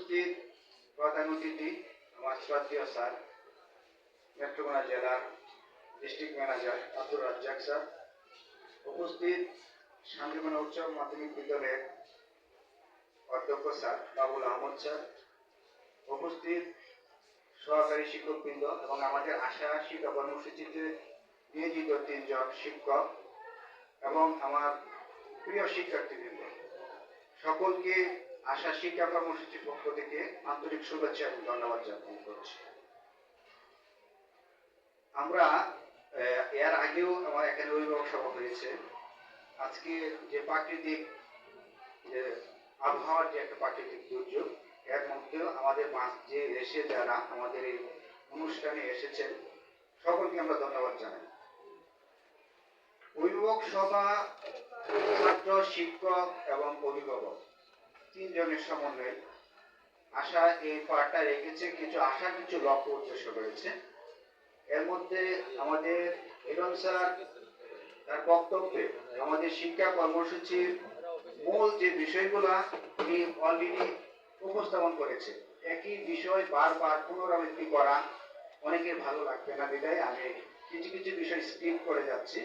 উপস্থিত। প্রধান অতিথি, আমার শ্রদ্ধীয় স্যার নেত্রকোনা জেলার district manager Abdur Razzaq sir. উপস্থিত শান্তিমনা উচ্চ মাধ্যমিক বিদ্যালয়ের অধ্যক্ষ স্যার বাবুল আহমদ স্যার। উপস্থিত সহকারী শিক্ষকবৃন্দ এবং আমাদের আশা শিক্ষা কর্মসূচিতে নিয়োজিত তিনজন শিক্ষক এবং আমার প্রিয় শিক্ষার্থীবৃন্দ। সকলকে আশা শিক্ষা কর্মসূচির পক্ষ থেকে আন্তরিক শুভেচ্ছা এবং ধন্যবাদ জ্ঞাপন করছি। আমরা এর আগেও আমার এখানে অভিভাবক সভা হয়েছে। আজকে যে প্রাকৃতিক যে আবহাওয়ার যে একটা প্রাকৃতিক দুর্যোগ, এর মধ্যেও আমাদের মাঝে এসে যারা আমাদের এই অনুষ্ঠানে এসেছেন, সকলকে আমরা ধন্যবাদ জানাই। অভিভাবক সভা ছাত্র, শিক্ষক এবং অভিভাবক তিনজনের সমন্বয়ে আশা এই পাঠটা রেখেছে, কিছু আশা, কিছু লক্ষ্য উদ্দেশ্য রয়েছে। এর মধ্যে আমাদের হিরণ স্যার, তার বক্তব্যে আমাদের শিক্ষা কর্মসূচির মূল যে বিষয়গুলা তিনি অলরেডি উপস্থাপন করেছে একই বিষয় বারবার পুনরাবৃত্তি করা অনেকের ভালো লাগবে না বিদায়, আমি কিছু কিছু বিষয় স্কিপ করে যাচ্ছি।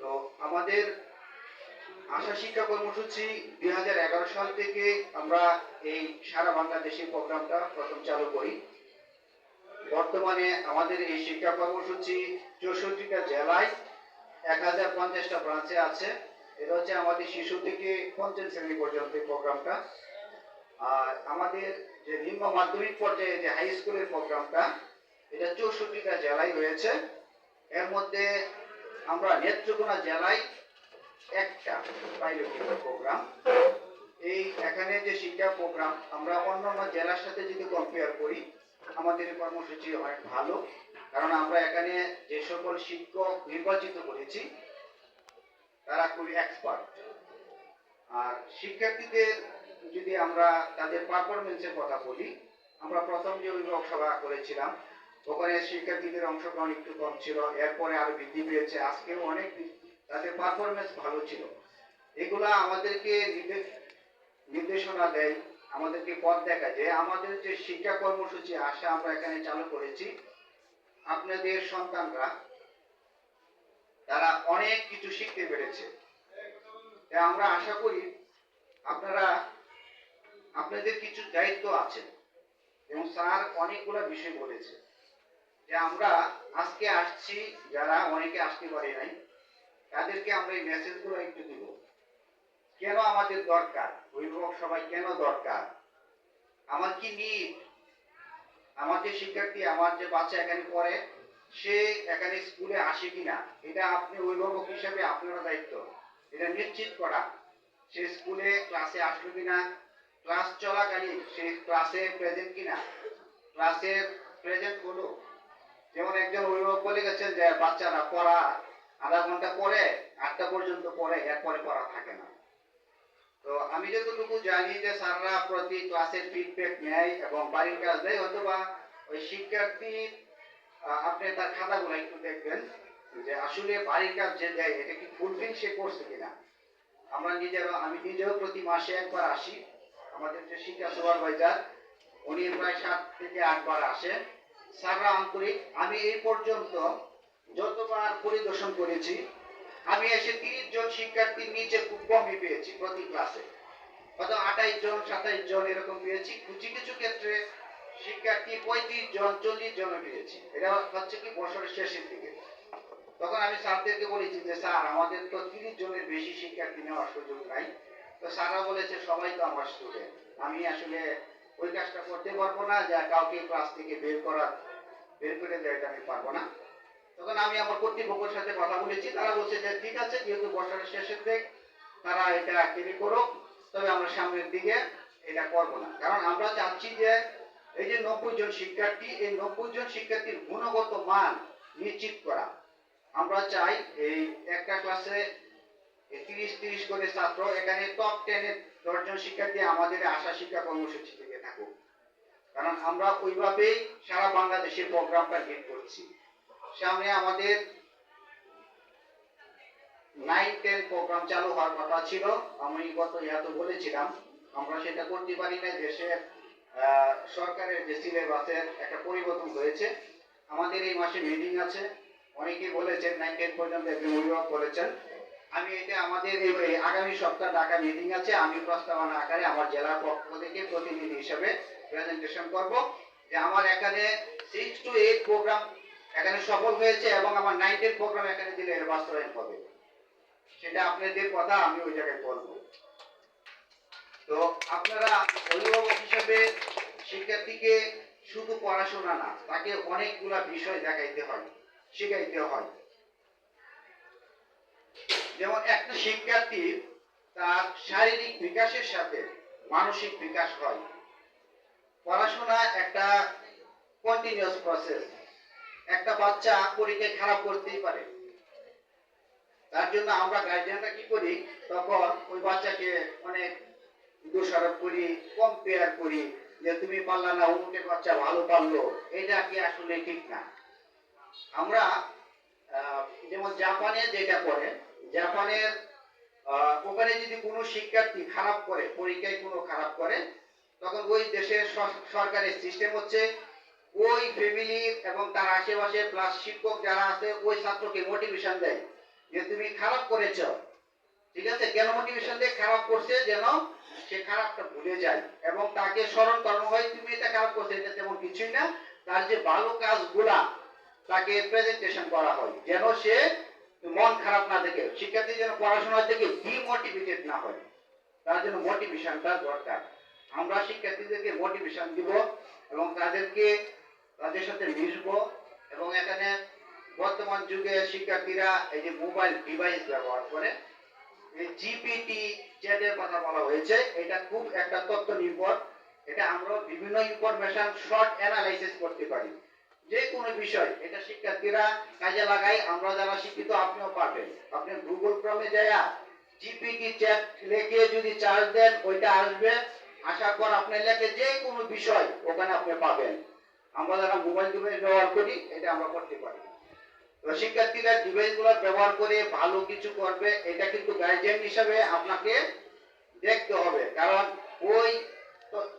তো আমাদের আশা শিক্ষা কর্মসূচি দুই হাজার এগারো সাল থেকে আমরা এই সারা বাংলাদেশে প্রোগ্রামটা প্রথম চালু করি। বর্তমানে আমাদের এই শিক্ষা কর্মসূচি চৌষট্টিটা জেলায় এক হাজার পঞ্চাশটা ব্রাঞ্চে আছে। এটা হচ্ছে আমাদের শিশু থেকে পঞ্চম শ্রেণি পর্যন্ত প্রোগ্রামটা। আর আমাদের যে নিম্ন মাধ্যমিক পর্যায়ে যে হাই স্কুলের প্রোগ্রামটা, এটা চৌষট্টিটা জেলায় রয়েছে এর মধ্যে আমরা নেত্রকোনা জেলায় একটা পাইলট প্রোগ্রাম এই এখানে যে শিক্ষা প্রোগ্রাম আমরা অন্যান্য জেলার সাথে যদি কম্পেয়ার করি, আমাদের কর্মসূচি অনেক ভালো, কারণ আমরা এখানে যে সকল শিক্ষক নির্বাচিত করেছি, তারা খুবই এক্সপার্ট আর শিক্ষার্থীদের যদি আমরা তাদের পারফরমেন্সের কথা বলি, আমরা প্রথম যে অভিভাবক সভা করেছিলাম, ওখানে শিক্ষার্থীদের অংশগ্রহণ একটু কম ছিল, এরপরে আরও বৃদ্ধি পেয়েছে। আজকেও অনেক তাদের পারফরমেন্স ভালো ছিল। এগুলা আমাদেরকে নির্দেশনা দেয়, আমাদেরকে পথ দেখা যে আমাদের যে শিক্ষা কর্মসূচি আশা আমরা এখানে চালু করেছি, আপনাদের সন্তানরা, তারা অনেক কিছু শিখতে পেরেছে। আমরা আশা করি আপনারা, আপনাদের কিছু দায়িত্ব আছে এবং স্যার অনেকগুলো বিষয় বলেছে। যে আমরা আজকে আসছি, যারা অনেকে আসতে পারি নাই তাদেরকে আমরা এই মেসেজগুলো একটু দিব। কেন আমাদের দরকার? অভিভাবক সবাই কেন দরকার? আমার কি নিড আমার যে শিক্ষার্থী, আমার যে বাচ্চা এখানে পড়ে, সে এখানে স্কুলে আসে কিনা? এটা আপনি অভিভাবক হিসাবে আপনার দায়িত্ব। এটা নিশ্চিত করা। সে স্কুলে ক্লাসে আসলো কিনা? ক্লাস চলাকালীন সে ক্লাসে প্রেজেন্ট কিনা? ক্লাসে প্রেজেন্ট হলো। যেমন একজন অভিভাবক বলে গেছেন যে, বাচ্চারা পড়া আধা ঘণ্টা পরে, আটটা পর্যন্ত পরে এরপরে পড়া থাকে না। তো আমি যতটুকু জানি যে স্যাররা প্রতি ক্লাসের ফিডব্যাক নেয় এবং বাড়ির কাজ দেয় হয়তো বা ওই শিক্ষার্থী আপনি তার খাতাগুলো একটু দেখবেন যে আসলে বাড়ির কাজ যে দেয়, এটা কি ফুলফিল সে করছে কিনা। আমরা নিজেরও আমি নিজেও প্রতি মাসে একবার আসি। আমাদের যে শিক্ষা সুপারভাইজার, উনি প্রায় সাত থেকে আটবার আসে। স্যাররা আন্তরিক, আমি এই পর্যন্ত যতবার পরিদর্শন করেছি, আমি এসে তিরিশ জন শিক্ষার্থীর নিচে খুব কমই পেয়েছি প্রতি ক্লাসে। হয়তো আঠাইশ জন, সাতাইশ জন এরকম পেয়েছি। কিছু কিছু ক্ষেত্রে শিক্ষার্থী পঁয়ত্রিশ জন, চল্লিশ জন পেয়েছি। এটা হচ্ছে কি বছরের শেষের দিকে। তখন আমি স্যারদেরকে বলেছি যে, স্যার, আমাদের তো তিরিশ জনের বেশি শিক্ষার্থী নেওয়ার সুযোগ নাই। তো স্যাররা বলেছে, সবাই তো আমার স্টুডেন্ট আমি আসলে ওই কাজটা করতে পারব না, যে কাউকে ক্লাস থেকে বের করা, বের করে দেয় আমি পারব না। তখন আমি আমার কর্তৃপক্ষের সাথে কথা বলেছি। তারা বলছে যে, ঠিক আছে, যেহেতু বছরের শেষের দিক, তারা এটা ক্যারি করুক, তবে আমরা সামনের দিকে এটা করব না। কারণ আমরা চাচ্ছি যে, এই যে নব্বই জন শিক্ষার্থী, এই নব্বই জন শিক্ষার্থীর গুণগত মান নিশ্চিত করা। আমরা চাই এই একটা ক্লাসে তিরিশ তিরিশ করে ছাত্র, এখানে টপ টেনের দশজন শিক্ষার্থী আমাদের আশা শিক্ষা কর্মসূচি থেকে থাকুক। কারণ আমরা ওইভাবেই সারা বাংলাদেশের প্রোগ্রামটা লিড করছি। সামনে আমাদের প্রোগ্রাম চালু হওয়ার কথা ছিল। আমি গত ইয়াতে বলেছিলাম, আমরা সেটা করতে পারি না দেশের সরকারের যে সিলেবাসের একটা পরিবর্তন হয়েছে। আমাদের এই মাসে মিটিং আছে। অনেকেই বলেছেন নাইন টেন পর্যন্ত একজন অভিভাবক বলেছেন। আমি এটা আমাদের এই আগামী সপ্তাহ ঢাকা মিটিং আছে। আমি প্রস্তাবনা আকারে আমার জেলার পক্ষ থেকে প্রতিনিধি হিসেবে প্রেজেন্টেশন করব। যে আমার এখানে সিক্স টু এইট প্রোগ্রাম এখানে সফল হয়েছে এবং আমার নাইন টেন প্রোগ্রাম এখানে দিলে এর বাস্তবায়ন হবে। সেটা আপনাদের কথা, আমি ওই জায়গায় বলব। তো আপনারা অভিভাবক হিসেবে শিক্ষার্থীকে শুধু পড়াশোনা না, তাকে অনেকগুলা বিষয় দেখাইতে হয়, শিখাইতে হয়। যেমন একটা শিক্ষার্থী তার শারীরিক বিকাশের সাথে মানসিক বিকাশ হয়। পড়াশোনা একটা কন্টিনিউয়াস প্রসেস একটা বাচ্চা পরীক্ষায় খারাপ করতেই পারে। তার জন্য আমরা গার্জিয়ানরা কি করি? তখন ওই বাচ্চাকে অনেক দোষারোপ করি কম্পেয়ার করি যে তুমি পারলা না, অমুকের বাচ্চা ভালো পারল। এটা কি আসলে ঠিক না? আমরা যেমন জাপানে যেটা করে জাপানের ওখানে যদি কোনো শিক্ষার্থী খারাপ করে, পরীক্ষায় কোনো খারাপ করে, তখন ওই দেশের সরকারের সিস্টেম হচ্ছে ওই ফ্যামিলির এবং তার আশেপাশে প্লাস শিক্ষক যারা আছে, ওই ছাত্রকে মোটিভেশন দেয় যে তুমি খারাপ করেছ। ঠিক আছে? কেন মোটিভেশন দিয়ে খারাপ করছে? যেন সে খারাপটা ভুলে যায় এবং তাকে স্মরণ করানো হয়, তুমি এটা খারাপ করছে, এটা তেমন কিছুই না। তার যে ভালো কাজগুলা তাকে প্রেজেন্টেশন করা হয়, যেন সে মন খারাপ না থাকে শিক্ষার্থী যেন পড়াশোনা থেকে ডিমোটিভেটেড না হয়। তার জন্য মোটিভেশনটা দরকার। আমরা শিক্ষার্থীদেরকে মোটিভেশন দিব এবং তাদেরকে মিশবো এবং এখানে বর্তমান যুগে শিক্ষার্থীরা এই যে মোবাইল ডিভাইস ব্যবহার করে জিপিটি চ্যাটের কথা বলা হয়েছে, এটা খুব একটা তথ্য নির্ভর এটা আমরা বিভিন্ন ইনফরমেশন শর্ট অ্যানালাইসিস করতে পারি। যে কোনো বিষয়, এটা শিক্ষার্থীরা কাজে লাগাই আমরা যারা শিক্ষিত, আপনিও পাবেন আপনি গুগল ক্রমে যায়া জিপিটি চ্যাট লিখে যদি চার্জ দেন, ওইটা আসবে। আসার পর আপনি লেখে যে কোনো বিষয় ওখানে আপনি পাবেন। আমরা যারা মোবাইল ডিভাইস ব্যবহার করি, এটা আমরা করতে পারি। তো শিক্ষার্থীরা ডিভাইসগুলো ব্যবহার করে ভালো কিছু করবে, এটা কিন্তু গার্জিয়ান হিসাবে আপনাকে দেখতে হবে। কারণ ওই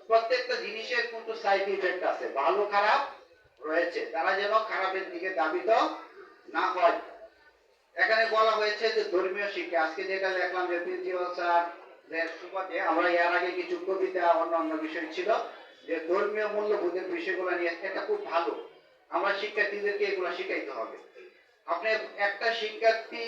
প্রত্যেকটা জিনিসের কিন্তু সাইড ইফেক্ট আছে, ভালো খারাপ রয়েছে। তারা যেন খারাপের দিকে দাবিত না হয়। এখানে বলা হয়েছে যে ধর্মীয় শিক্ষা। আজকে যেটা দেখলাম স্যার সুবাদে আমরা এর আগে কিছু কবিতা, অন্যান্য বিষয় ছিল। যে ধর্মীয় মূল্যবোধের বিষয়গুলো নিয়ে এটা খুব ভালো। আমরা শিক্ষার্থীদেরকে এগুলো শিখাইতে হবে। আপনি একটা শিক্ষার্থী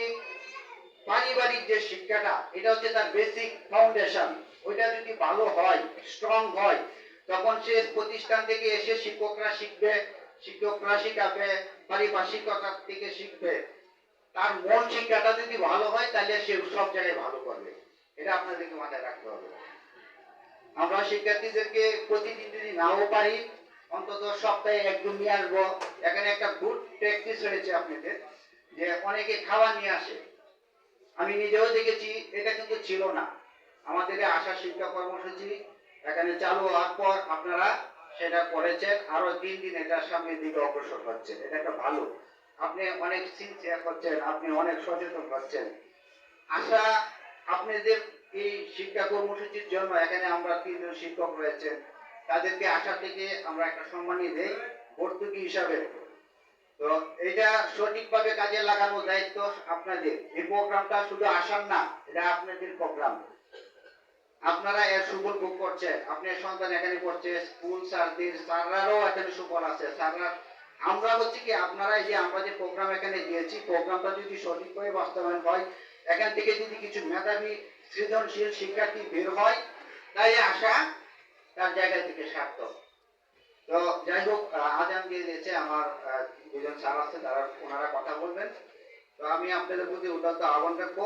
পারিবারিক যে শিক্ষাটা, এটা হচ্ছে তার বেসিক ফাউন্ডেশন ওইটা যদি ভালো হয় স্ট্রং হয়, তখন সে প্রতিষ্ঠান থেকে এসে শিক্ষকরা শিখবে, শিক্ষকরা শিখাবে, পারিপার্শ্বিকতা থেকে শিখবে। তার মন শিক্ষাটা যদি ভালো হয়, তাহলে সে সব জায়গায় ভালো করবে। এটা আপনাদেরকে মাথায় রাখতে হবে। আমরা শিক্ষার্থীদেরকে প্রতিদিন যদি নাও পারি, অন্তত সপ্তাহে একদিন নিয়ে আসব। এখানে একটা গুড প্র্যাকটিস হয়েছে আপনাদের, যে অনেকে খাবার নিয়ে আসে। আমি নিজেও দেখেছি, এটা কিন্তু ছিল না। আমাদের আশা শিক্ষা কর্মসূচি এখানে চালু হওয়ার পর আপনারা সেটা করেছেন, আরও দিন দিন এটার সামনের দিকে অগ্রসর হচ্ছে এটা একটা ভালো। আপনি অনেক সিনসিয়ার হচ্ছেন, আপনি অনেক সচেতন হচ্ছেন। আশা আপনাদের এই শিক্ষা কর্মসূচির জন্য এখানে আমরা তিনজন শিক্ষক রয়েছেন, তাদেরকে আশা থেকে আমরা একটা সম্মানী দেই, ভর্তুকি হিসাবে। তো এটা সঠিকভাবে কাজে লাগানোর দায়িত্ব আপনাদের। এই প্রোগ্রামটা শুধু আসার না, এটা আপনাদের প্রোগ্রাম। আপনারা এর সুফল ভোগ করছেন আপনার সন্তান এখানে পড়ছে স্কুল স্যারদের, স্যাররাও এখানে সুফল আছে। স্যাররা, আমরা হচ্ছে কি আপনারা এই যে আমরা যে প্রোগ্রাম এখানে দিয়েছি, প্রোগ্রামটা যদি সঠিকভাবে বাস্তবায়ন হয় এখান থেকে যদি কিছু মেধাবী সৃজনশীল শিক্ষার্থী বের হয়, তাই আশা তার জায়গা থেকে সার্থক। তো যাই হোক আজান দিয়ে দিয়েছে আমার দুজন স্যার আছে, তারা ওনারা কথা বলবেন। তো আমি আপনাদের প্রতি উদাত্ত আহ্বান রাখব,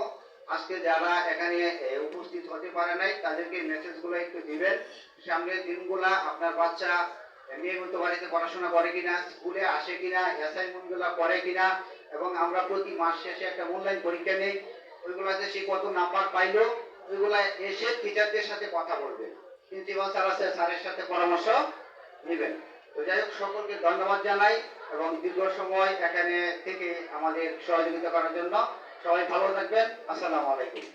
আজকে যারা এখানে উপস্থিত হতে পারে নাই, তাদেরকে মেসেজগুলো একটু দিবেন। সামনের দিনগুলা আপনার বাচ্চা নিয়মিত বাড়িতে পড়াশোনা করে কিনা, স্কুলে আসে কিনা অ্যাসাইনমেন্টগুলা করে কিনা, এবং আমরা প্রতি মাস শেষে একটা অনলাইন পরীক্ষা নেই ওইগুলাতে সে কত নাম্বার পাইলো, ওইগুলা এসে টিচারদের সাথে কথা বলবে। প্রিন্সিপাল স্যার আছে, স্যারের সাথে পরামর্শ নেবেন। তো যাই হোক, সকলকে ধন্যবাদ জানাই এবং দীর্ঘ সময় এখানে থেকে আমাদের সহযোগিতা করার জন্য সবাই ভালো থাকবেন। আসসালামু আলাইকুম।